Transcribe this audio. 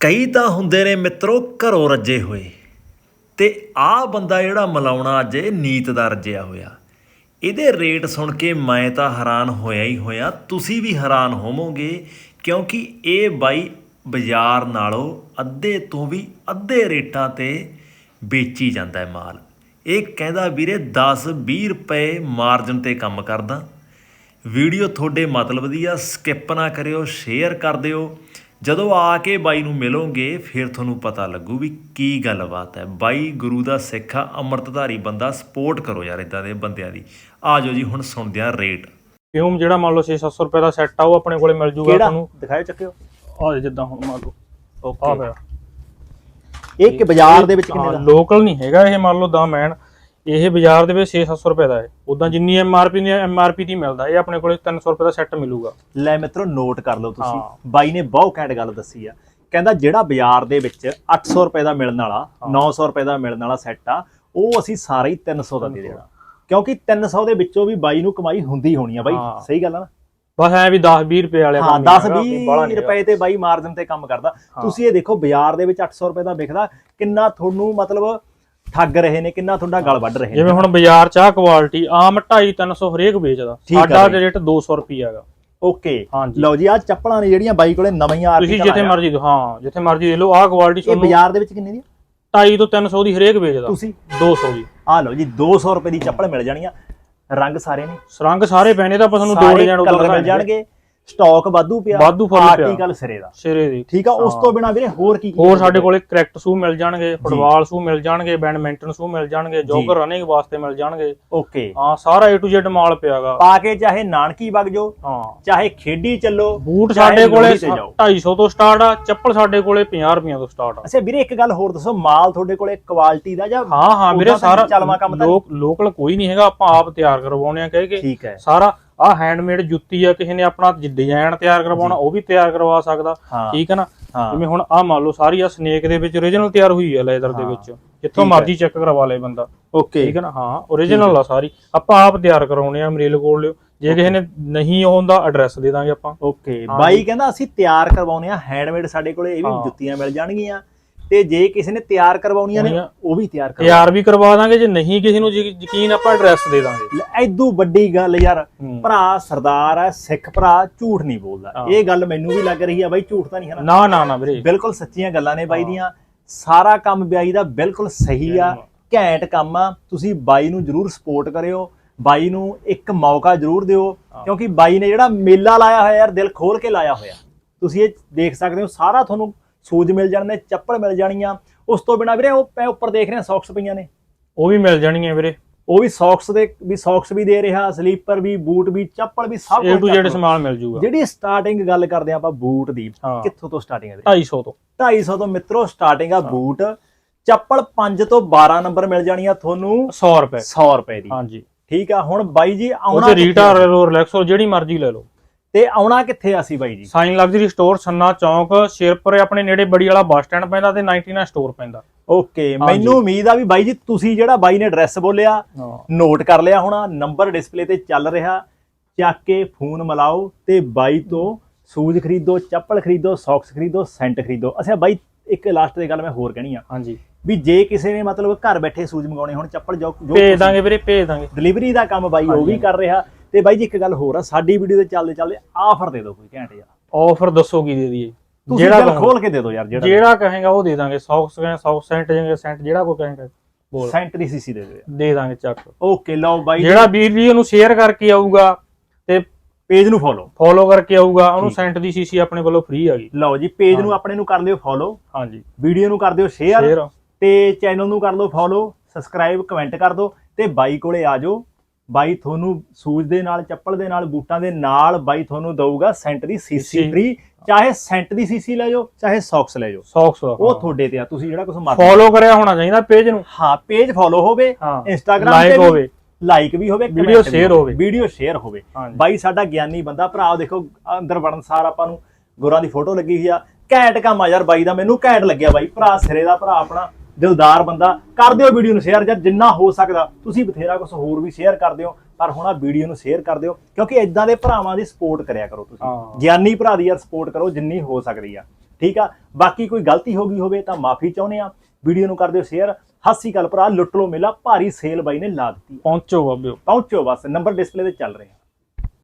ਕਈ ਤਾਂ ਹੁੰਦੇ ਨੇ ਮਿੱਤਰੋ, ਘਰੋਂ ਰੱਜੇ ਹੋਏ। ਤੇ ਆਹ ਬੰਦਾ ਜਿਹੜਾ ਮਲਾਉਣਾ ਅੱਜ, ਇਹ ਨੀਤ ਦਾ ਰੱਜਿਆ ਹੋਇਆ। ਇਹਦੇ ਰੇਟ ਸੁਣ ਕੇ ਮੈਂ ਤਾਂ ਹੈਰਾਨ ਹੋਇਆ ਹੀ ਹੋਇਆ। ਤੁਸੀਂ ਵੀ ਹੈਰਾਨ ਹੋਵੋਗੇ, ਕਿਉਂਕਿ ਇਹ ਬਾਈ ਬਾਜ਼ਾਰ ਨਾਲੋਂ ਅੱਧੇ ਤੋਂ ਵੀ ਅੱਧੇ ਰੇਟਾਂ ਤੇ ਵੇਚੀ ਜਾਂਦਾ ਹੈ ਮਾਲ। ਇਹ ਕਹਿੰਦਾ, ਵੀਰੇ 10 20 ਰੁਪਏ ਮਾਰਜਨ ਤੇ ਕੰਮ ਕਰਦਾ। ਵੀਡੀਓ ਤੁਹਾਡੇ ਮਤਲਬ ਦੀ ਆ ਸਕਿਪ ਨਾ ਕਰਿਓ ਸ਼ੇਅਰ ਕਰ ਦਿਓ। ਜਦੋਂ ਆ ਕੇ ਬਾਈ ਨੂੰ ਮਿਲੋਗੇ ਫਿਰ ਤੁਹਾਨੂੰ ਪਤਾ ਲੱਗੂ ਵੀ ਕੀ ਗੱਲਬਾਤ ਹੈ। ਬਾਈ ਗੁਰੂ ਦਾ ਸਿੱਖ ਆ ਅੰਮ੍ਰਿਤਧਾਰੀ ਬੰਦਾ ਸਪੋਰਟ ਕਰੋ ਯਾਰ ਇਦਾਂ ਦੇ ਬੰਦਿਆਂ ਦੀ। ਆ ਜਾਓ ਜੀ ਹੁਣ ਸੁਣਦੇ ਆ ਰੇਟ ਫਿਊਮ ਜਿਹੜਾ ਮੰਨ ਲਓ 6-700 ਰੁਪਏ ਦਾ ਸੈੱਟ ਆ ਉਹ ਆਪਣੇ ਕੋਲੇ ਮਿਲ ਜੂਗਾ ਤੁਹਾਨੂੰ। ਦਿਖਾਓ ਚੱਕਿਓ। ਆ ਜਿੱਦਾਂ ਹੁਣ ਮੰਨ ਲਓ। ਆ ਓਕੇ ਪਿਆ ਇਹ ਕਿ ਬਾਜ਼ਾਰ ਦੇ ਵਿੱਚ ਕਿੰਨੇ ਦਾ? ਲੋਕਲ ਨਹੀਂ ਹੈਗਾ ਇਹ ਮੰਨ ਲਓ ਦਾ ਮੈਨ ਇਹ ਬਾਜ਼ਾਰ ਦੇ ਵਿੱਚ 6-700 ਰੁਪਏ ਦਾ ਹੈ। ਉਦਾਂ ਜਿੰਨੀ ਐਮਆਰਪੀ ਦੀ ਐਮਆਰਪੀ ਦੀ ਮਿਲਦਾ ਇਹ ਆਪਣੇ ਕੋਲੇ 300 ਰੁਪਏ ਦਾ ਸੈੱਟ ਮਿਲੂਗਾ। ਲੈ ਮਿੱਤਰੋ ਨੋਟ ਕਰ ਲਓ ਤੁਸੀਂ। ਬਾਈ ਨੇ ਬਹੁਤ ਘੈਂਟ ਗੱਲ ਦੱਸੀ ਆ। ਕਹਿੰਦਾ ਜਿਹੜਾ ਬਾਜ਼ਾਰ ਦੇ ਵਿੱਚ 800 ਰੁਪਏ ਦਾ ਮਿਲਣ ਵਾਲਾ 900 ਰੁਪਏ ਦਾ ਮਿਲਣ ਵਾਲਾ ਸੈੱਟ ਆ ਉਹ ਅਸੀਂ ਸਾਰਾ ਹੀ 300 ਦਾ ਦੇ ਦੇਣਾ। ਕਿਉਂਕਿ 300 ਦੇ ਵਿੱਚੋਂ ਵੀ ਬਾਈ ਨੂੰ ਕਮਾਈ ਹੁੰਦੀ ਹੋਣੀ ਆ ਬਾਈ। ਸਹੀ ਗੱਲ ਆ ਨਾ? ਬਸ ਐ ਵੀ 10-20 ਰੁਪਏ ਵਾਲੇ ਹਾਂ 10 20 ਰੁਪਏ ਤੇ ਬਾਈ ਮਾਰਜਨ ਤੇ ਕੰਮ ਕਰਦਾ। ਤੁਸੀਂ ਇਹ ਦੇਖੋ ਬਾਜ਼ਾਰ ਦੇ ਵਿੱਚ 800 ਰੁਪਏ ਦਾ ਵਿਕਦਾ ਕਿੰਨਾ ਤੁਹਾਨੂੰ ਮਤਲਬ ਠੱਗ ਰਹੇ ਨੇ ਕਿੰਨਾ ਤੁਹਾਡਾ ਗਲ ਵੱਢ ਰਹੇ ਨੇ? ਜਿਵੇਂ ਹੁਣ ਬਾਜ਼ਾਰ 'ਚ ਆ ਕੁਆਲਿਟੀ ਆਮ 2.5-300 ਹਰੇਕ ਵੇਚਦਾ। ਠੀਕ ਆ ਸਾਡਾ ਬਈ। ਰੇਟ 200 ਰੁਪਏ ਹੈਗਾ। ਓਕੇ। ਹਾਂਜੀ। ਲਓ ਜੀ ਆ ਚੱਪਲਾਂ ਨੇ ਜਿਹੜੀਆਂ ਬਾਈ ਕੋਲੇ ਨਵੀਆਂ ਆ ਤੁਸੀਂ ਜਿੱਥੇ ਮਰਜ਼ੀ ਦਿਓ ਹਾਂ ਜਿੱਥੇ ਮਰਜ਼ੀ ਦੇ ਲਓ ਆਹ ਕੁਆਲਿਟੀ ਇਹ ਤੁਹਾਨੂੰ ਬਾਜ਼ਾਰ ਦੇ ਵਿੱਚ ਕਿੰਨੇ ਦੀ ਆ? 2.5 ਤੋਂ 300 ਦੀ ਹਰੇਕ ਵੇਚਦਾ। ਤੁਸੀਂ? 200 ਦੀ। ਆ ਲਓ ਜੀ 200 ਰੁਪਏ ਦੀ ਚੱਪਲ ਮਿਲ ਜਾਣੀ ਆ। ਰੰਗ ਸਾਰੇ ਨੇ। ਸਰੰਗ ਸਾਰੇ ਪੈਣੇ ਤਾਂ ਆਪਾਂ ਤੁਹਾਨੂੰ ਦੋ ਸਾਰੇ ਡਿਜ਼ਾਈਨ ਕਲਰ ਮਿਲ ਜਾਣਗੇ। ਸਟਾਕ ਵਾਧੂ ਪਿਆ ਵਾਧੂ ਫੁੱਲ ਪਿਆ। ਆਰਟੀਕਲ ਸਿਰੇ ਦਾ। ਸਿਰੇ ਦੀ। ਠੀਕ ਆ ਉਸ ਤੋਂ ਬਿਨਾ ਵੀਰੇ ਹੋਰ ਕੀ ਹੋਰ ਸਾਡੇ ਕੋਲੇ ਕਰੈਕਟ ਸ਼ੂ ਮਿਲ ਜਾਣਗੇ ਫੁੱਟਬਾਲ ਸ਼ੂ ਮਿਲ ਜਾਣਗੇ ਬੈਡਮਿੰਟਨ ਸ਼ੂ ਮਿਲ ਜਾਣਗੇ ਜੋਗਰ ਰਨਿੰਗ ਵਾਸਤੇ ਮਿਲ ਜਾਣਗੇ। ਓਕੇ। ਹਾਂ ਸਾਰਾ A to Z ਮਾਲ ਪਿਆਗਾ। ਪਾ ਕੇ ਚਾਹੇ ਨਾਨਕੀ ਵਗ ਜਾਓ ਹਾਂ। ਚਾਹੇ ਖੇਡੀ ਚੱਲੋ ਬੂਟ ਸਾਡੇ ਕੋਲੇ ਲੋਹੜੀ ਤੇ ਜਾਓ। 250 ਤੋਂ ਸਟਾਰਟ ਆ ਚੱਪਲ ਸਾਡੇ ਕੋਲੇ 50 ਰੁਪਈਆਂ ਤੋਂ ਸਟਾਰਟ ਆ। ਅੱਛਾ ਵੀਰੇ ਇੱਕ ਗੱਲ ਹੋਰ ਦੱਸੋ ਮਾਲ ਤੁਹਾਡੇ ਕੋਲੇ ਕੁਆਲਿਟੀ ਦਾ ਜਾਂ ਹਾਂ ਹਾਂ ਵੀਰੇ ਸਾਰਾ ਲੋਕਲ ਕੋਈ ਨਹੀਂ ਹੈਗਾ ਆਪਾਂ ਆਪ ਤਿਆਰ ਕਰਵਾਉਣੇ ਆ ਕਹਿ ਕੇ। ਠੀਕ ਹੈ। ਸਾਰਾ ਆ ਹੈਂਡਮੇਡ ਜੁੱਤੀ ਆ ਕਿਸੇ ਨੇ ਆਪਣਾ ਡਿਜ਼ਾਈਨ ਤਿਆਰ ਕਰਵਾਉਣਾ ਉਹ ਵੀ ਤਿਆਰ ਕਰਵਾ ਸਕਦਾ। ਠੀਕ ਹੈ ਨਾ? ਜਿਵੇਂ ਹੁਣ ਆ ਮੰਨ ਲਓ ਸਾਰੀ ਆ ਸਨੇਕ ਦੇ ਵਿੱਚ origignal ਤਿਆਰ ਹੋਈ ਆ ਲੈਦਰ ਦੇ ਵਿੱਚ। ਜਿੱਥੋਂ। ਮਰਜ਼ੀ ਚੈੱਕ ਕਰਵਾ ਲੇ ਬੰਦਾ। ਓਕੇ ਠੀਕ ਹੈ ਨਾ? ਹਾਂ origignal ਆ ਸਾਰੀ। ਆਪਾਂ ਆਪ ਤਿਆਰ ਕਰਾਉਣੇ ਆ ਮਰੀਲ ਕੋਲ ਲਿਓ। ਜੇ ਕਿਸੇ ਨੇ ਨਹੀਂ ਹੁੰਦਾ ਐਡਰੈਸ ਦੇ ਦਾਂਗੇ ਆਪਾਂ। ਓਕੇ ਬਾਈ ਕਹਿੰਦਾ ਅਸੀਂ ਤਿਆਰ ਕਰਵਾਉਨੇ ਆ ਹੈਂਡਮੇਡ ਸਾਡੇ ਕੋਲੇ ਇਹ ਵੀ। ਜੁੱਤੀਆਂ ਮਿਲ ਜਾਣਗੀਆਂ। ਤੇ ਜੇ ਕਿਸੇ ਨੇ ਤਿਆਰ ਕਰਵਾਉਣੀਆਂ ਨੇ। ਉਹ ਵੀ ਤਿਆਰ ਕਰਵਾ ਤਿਆਰ ਵੀ ਕਰਵਾ ਦਾਂਗੇ ਜੇ ਨਹੀਂ ਕਿਸੇ ਨੂੰ ਯਕੀ- ਯਕੀਨ ਆਪਾਂ ਐਡਰੈਸ ਦੇ ਦਾਂਗੇ। ਐਦੂ ਵੱਡੀ ਗੱਲ ਯਾਰ। ਭਰਾ ਸਰਦਾਰ ਹੈ ਸਿੱਖ ਭਰਾ ਝੂਠ ਨਹੀਂ ਬੋਲਦਾ। ਇਹ ਗੱਲ ਮੈਨੂੰ ਵੀ ਲੱਗ ਰਹੀ ਆ ਬਾਈ ਝੂਠ ਤਾਂ ਨਹੀਂ ਹੈ ਨਾ। ਨਾ ਨਾ ਵੀਰੇ। ਬਿਲਕੁਲ ਸੱਚੀਆਂ ਗੱਲਾਂ ਨੇ ਬਾਈ ਦੀਆਂ। ਸਾਰਾ ਕੰਮ ਬਾਈ ਦਾ ਬਿਲਕੁਲ ਸਹੀ ਆ। ਘੈਂਟ ਕੰਮ ਆ। ਤੁਸੀਂ ਬਾਈ ਨੂੰ ਜਰੂਰ ਸਪੋਰਟ ਕਰਿਓ। ਬਾਈ ਨੂੰ ਇੱਕ ਮੌਕਾ ਜਰੂਰ ਦਿਓ। ਕਿਉਂਕਿ ਬਾਈ ਨੇ ਜਿਹੜਾ ਮੇਲਾ ਲਾਇਆ ਹੋਇਆ ਯਾਰ ਦਿਲ ਖੋਲ ਕੇ ਲਾਇਆ ਹੋਇਆ। ਤੁਸੀਂ ਇਹ ਦੇਖ ਸਕਦੇ ਹੋ ਸਾਰਾ ਤੁਹਾਨੂੰ ਸੂਜ ਮਿਲ ਜਾਣਗੇ ਚੱਪਲ ਮਿਲ ਜਾਣੀਆਂ। ਉਸ ਤੋਂ ਬਿਨਾ ਵੀਰੇ ਉਹ ਉੱਪਰ ਦੇਖ ਰਿਹਾ ਸੌਕਸ ਪਈਆਂ ਨੇ। ਉਹ ਵੀ ਮਿਲ ਜਾਣਗੀਆਂ ਵੀਰੇ। ਉਹ ਵੀ ਸੌਕਸ ਦੇ ਵੀ ਸੌਕਸ ਵੀ ਦੇ ਰਿਹਾ ਸਲੀਪਰ ਵੀ ਬੂਟ ਵੀ ਚੱਪਲ ਵੀ ਸਭ ਕੁਝ Z ਚੱਪਲ। ਸਮਾਨ ਮਿਲ ਜੂਗਾ। ਜਿਹੜੀ ਸਟਾਰਟਿੰਗ ਗੱਲ ਕਰਦੇ ਆਪਾਂ ਬੂਟ ਦੀ। ਕਿੱਥੋਂ ਤੋਂ ਸਟਾਰਟਿੰਗ ਹੈ 250 ਤੋਂ। 250 ਤੋਂ ਮਿੱਤਰੋ ਸਟਾਰਟਿੰਗ ਆ ਬੂਟ। ਚੱਪਲ 5 ਤੋਂ 12 ਨੰਬਰ ਮਿਲ ਜਾਣੀ ਆ ਤੁਹਾਨੂੰ। 100 ਰੁਪਏ। 100 ਰੁਪਏ ਦੀ। ਹਾਂਜੀ। ਠੀਕ ਆ ਹੁਣ ਬਾਈ ਜੀ ਉਹ ਆਉਣਾ ਕਿੱਥੇ? ਰੀਟਾ? ਰਿਲੈਕਸੋ ਜਿਹੜੀ ਮਰਜ਼ੀ ਲੈ ਲਓ। ਤੇ ਆਉਣਾ ਕਿੱਥੇ ਆ ਅਸੀਂ ਬਾਈ ਜੀ? ਸਾਈਨ ਲਗਜ਼ਰੀ ਸਟੋਰ ਸੰਨਾ ਚੌਂਕ ਸ਼ੇਰਪੁਰ ਆਪਣੇ ਨੇੜੇ ਬੜੀ ਵਾਲਾ ਬੱਸ ਸਟੈਂਡ ਪੈਂਦਾ ਤੇ 99 ਸਟੋਰ ਪੈਂਦਾ। ਓਕੇ ਮੈਨੂੰ ਉਮੀਦ ਆ ਵੀ ਬਾਈ ਜੀ ਤੁਸੀਂ ਜਿਹੜਾ ਬਾਈ ਨੇ ਐਡਰੈਸ ਬੋਲਿਆ ਨੋਟ ਕਰ ਲਿਆ ਹੋਣਾ ਨੰਬਰ ਡਿਸਪਲੇ ਤੇ ਚੱਲ ਰਿਹਾ ਚੱਕ ਕੇ ਫੋਨ ਮਿਲਾਓ ਤੇ ਬਾਈ ਤੋਂ ਸ਼ੂਜ਼ ਖਰੀਦੋ ਚੱਪਲ ਖਰੀਦੋ ਸੌਕਸ ਖਰੀਦੋ ਸੈਂਟ ਖਰੀਦੋ। ਅੱਛਾ ਬਾਈ ਇੱਕ ਲਾਸਟ ਦੀ ਗੱਲ ਮੈਂ ਹੋਰ ਕਹਿਣੀ ਆ। ਹਾਂਜੀ। ਵੀ ਜੇ ਕਿਸੇ ਨੇ ਮਤਲਬ ਘਰ ਬੈਠੇ ਸ਼ੂਜ਼ ਮੰਗਾਉਣੇ ਹੁਣ ਚੱਪਲ ਜੋ ਭੇਜ ਦਾਂਗੇ ਵੀਰੇ ਭੇਜ ਦਾਂਗੇ। ਡਿਲੀਵਰੀ ਦਾ ਕੰਮ ਬਾਈ ਉਹ ਵੀ ਕਰ ਰਿਹਾ। ਤੇ ਬਾਈ ਜੀ ਇੱਕ ਗੱਲ ਹੋਰ ਆ ਸਾਡੀ ਵੀਡੀਓ ਤੇ ਚੱਲਦੇ ਚੱਲਦੇ ਆਫਰ ਦੇ ਦਿਓ ਕੋਈ ਘੈਂਟ ਯਾਰ ਆਫਰ ਦੱਸੋ ਕੀ ਦੇ ਦਈਏ। ਤੁਸੀਂ ਜਿਹੜਾ ਗੱਲ ਖੋਲ ਕੇ ਦੇ ਦਿਓ ਯਾਰ ਜਿਹੜਾ ਜਿਹੜਾ ਕਹੇਗਾ ਉਹ ਦੇ ਦਾਂਗੇ 100 ਕਹੇ 100 ਸੈਂਟ ਜਾਂਗੇ ਸੈਂਟ ਜਿਹੜਾ ਕੋਈ ਕਹੇਗਾ। ਬੋਲ। ਸੈਂਟ ਦੀ ਸੀਸੀ ਦੇ ਦਿਓ। ਦੇ ਦਾਂਗੇ ਚੱਕ। ਓਕੇ ਲਓ ਬਾਈ ਜਿਹੜਾ ਵੀਰ ਜੀ ਉਹਨੂੰ ਸ਼ੇਅਰ ਕਰਕੇ ਆਊਗਾ ਤੇ ਪੇਜ ਨੂੰ ਫੋਲੋ ਫੋਲੋ ਕਰਕੇ ਆਊਗਾ ਉਹਨੂੰ ਸੈਂਟ ਦੀ ਸੀਸੀ ਆਪਣੇ ਵੱਲੋਂ ਫ੍ਰੀ ਆ ਗਈ। ਲਓ ਜੀ ਪੇਜ ਨੂੰ ਆਪਣੇ ਨੂੰ ਕਰ ਲਿਓ ਫੋਲੋ ਹਾਂਜੀ। ਵੀਡੀਓ ਨੂੰ ਕਰ ਦਿਓ ਸ਼ੇਅਰ ਸ਼ੇਅਰ ਤੇ ਚੈਨਲ ਨੂੰ ਕਰ ਲਓ ਫੋਲੋ ਸਬਸਕ੍ਰਾਈਬ ਕਮੈਂਟ ਕਰ ਦਿਓ ਤੇ ਬਾਈ ਕੋਲੇ ਆ ਜਾਓ। ਬਾਈ ਤੁਹਾਨੂੰ ਸ਼ੂਜ਼ ਦੇ ਨਾਲ ਚੱਪਲ ਦੇ ਨਾਲ ਬੂਟਾਂ ਦੇ ਨਾਲ ਬਾਈ ਤੁਹਾਨੂੰ ਦਊਗਾ ਸੈਂਟ ਦੀ ਸੀਸੀ ਫ੍ਰੀ ਚਾਹੇ ਸੈਂਟ ਦੀ ਸੀਸੀ ਲੈ ਜਾਓ ਚਾਹੇ ਸੌਕਸ ਲੈ ਜਾਓ। ਸੌਕਸ ਉਹ ਤੁਹਾਡੇ ਤੇ ਆ ਤੁਸੀਂ ਜਿਹੜਾ ਕੁਝ ਮਰਜ਼ੀ ਫੋਲੋ ਕਰਿਆ ਹੋਣਾ ਚਾਹੀਦਾ ਪੇਜ ਨੂੰ। ਹਾਂ ਪੇਜ ਫੋਲੋ ਹੋਵੇ ਇੰਸਟਾਗ੍ਰam ਤੇ ਵੀ ਹੋਵੇ। ਲਾਈਕ ਵੀ ਹੋਵੇ Video comment ਵੀ share ਹੋਵੇ। ਵੀਡੀਓ ਸ਼ੇਅਰ ਹੋਵੇ। ਬਾਈ ਸਾਡਾ ਗਿਆਨੀ ਬੰਦਾ ਭਰਾ ਦੇਖੋ ਅੰਦਰ ਵੜਨ ਸਾਰ ਆਪਾਂ ਨੂੰ ਗੁਰਾਂ ਦੀ ਫੋਟੋ ਲੱਗੀ ਹੋਈ ਆ। ਘੈਂਟ ਕੰਮ ਆ ਯਾਰ ਬਾਈ ਦਾ ਮੈਨੂੰ ਘੈਂਟ ਲੱਗਿਆ ਬਾਈ ਭਰਾ ਸਿਰੇ ਦਾ ਭਰਾ ਆਪਣਾ। ਦਿਲਦਾਰ ਬੰਦਾ ਕਰ ਦਿਓ ਵੀਡੀਓ ਨੂੰ ਸ਼ੇਅਰ ਜਾਂ ਜਿੰਨਾ ਹੋ ਸਕਦਾ। ਤੁਸੀਂ ਬਥੇਰਾ ਕੁਝ ਹੋਰ ਵੀ ਸ਼ੇਅਰ ਕਰ ਦਿਓ ਪਰ ਹੁਣ ਆ ਵੀਡੀਓ ਨੂੰ ਸ਼ੇਅਰ ਕਰ ਦਿਓ ਕਿਉਂਕਿ ਇਦਾਂ ਦੇ ਭਰਾਵਾਂ ਦੀ ਸਪੋਰਟ ਕਰਿਆ ਕਰੋ ਤੁਸੀਂ। ਗਿਆਨੀ ਭਰਾ ਦੀ ਯਾਰ ਸਪੋਰਟ ਕਰੋ ਜਿੰਨੀ ਹੋ ਸਕਦੀ ਆ। ਠੀਕ ਆ? ਬਾਕੀ ਕੋਈ ਗਲਤੀ ਹੋ ਗਈ ਹੋਵੇ ਤਾਂ ਮਾਫੀ ਚਾਹੁੰਦੇ ਆ। ਵੀਡੀਓ ਨੂੰ ਕਰ ਦਿਓ ਸ਼ੇਅਰ ਹਾਸੀ ਕਲ ਭਰਾ ਲੁੱਟ ਲੋ ਮੇਲਾ ਭਾਰੀ ਸੇਲ ਬਾਈ ਨੇ ਲਾ ਦਿੱਤੀ ਪਹੁੰਚੋ ਬਾਬਿਓ। ਪਹੁੰਚੋ ਬਸ ਨੰਬਰ ਡਿਸਪਲੇ ਤੇ ਚੱਲ ਰਹੇ